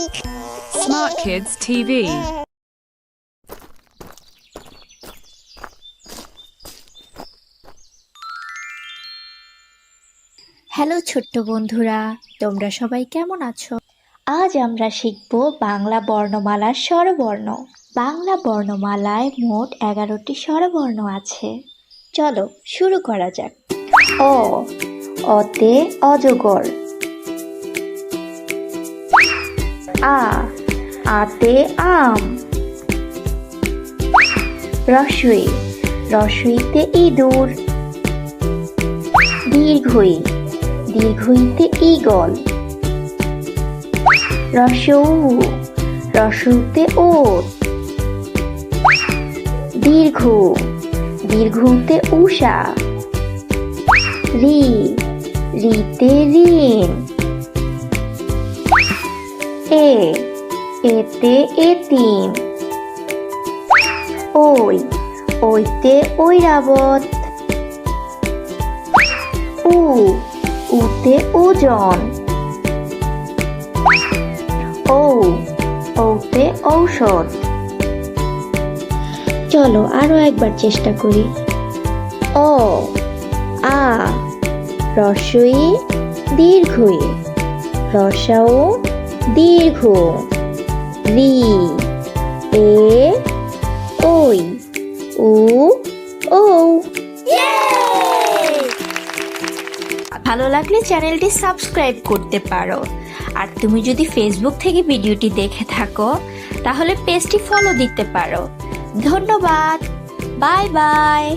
Smart Kids TV. Hello ছোট্ট বন্ধুরা, তোমরা সবাই কেমন আছো? আজ আমরা শিখব বাংলা বর্ণমালার স্বরবর্ণ। বাংলা বর্ণমালায় মোট এগারোটি স্বরবর্ণ আছে। চলো শুরু করা যাক। অ, অতে অজগর। আ, আতে আম। রসই, রসইতে ইঁদুর। দীর্ঘই, দীর্ঘইতে ইগল রসৌ, রসৌতে ওট দীর্ঘ, দীর্ঘতে উষা রি, রিতে ঋণ। এ এতে এতিম ওই ওইতে ঐরাবত উ উতে ওজন। ও ওতে ঔষধ। চলো আরও একবার চেষ্টা করি। অ আ রসই দীর্ঘই। রসাও দীর্ঘ। রি, এ, ওই, উ ও ভালো লাগলে চ্যানেলটি সাবস্ক্রাইব করতে পারো। আর তুমি যদি ফেসবুক থেকে ভিডিওটি দেখে থাকো, তাহলে পেজটি ফলো দিতে পারো। ধন্যবাদ। Bye bye.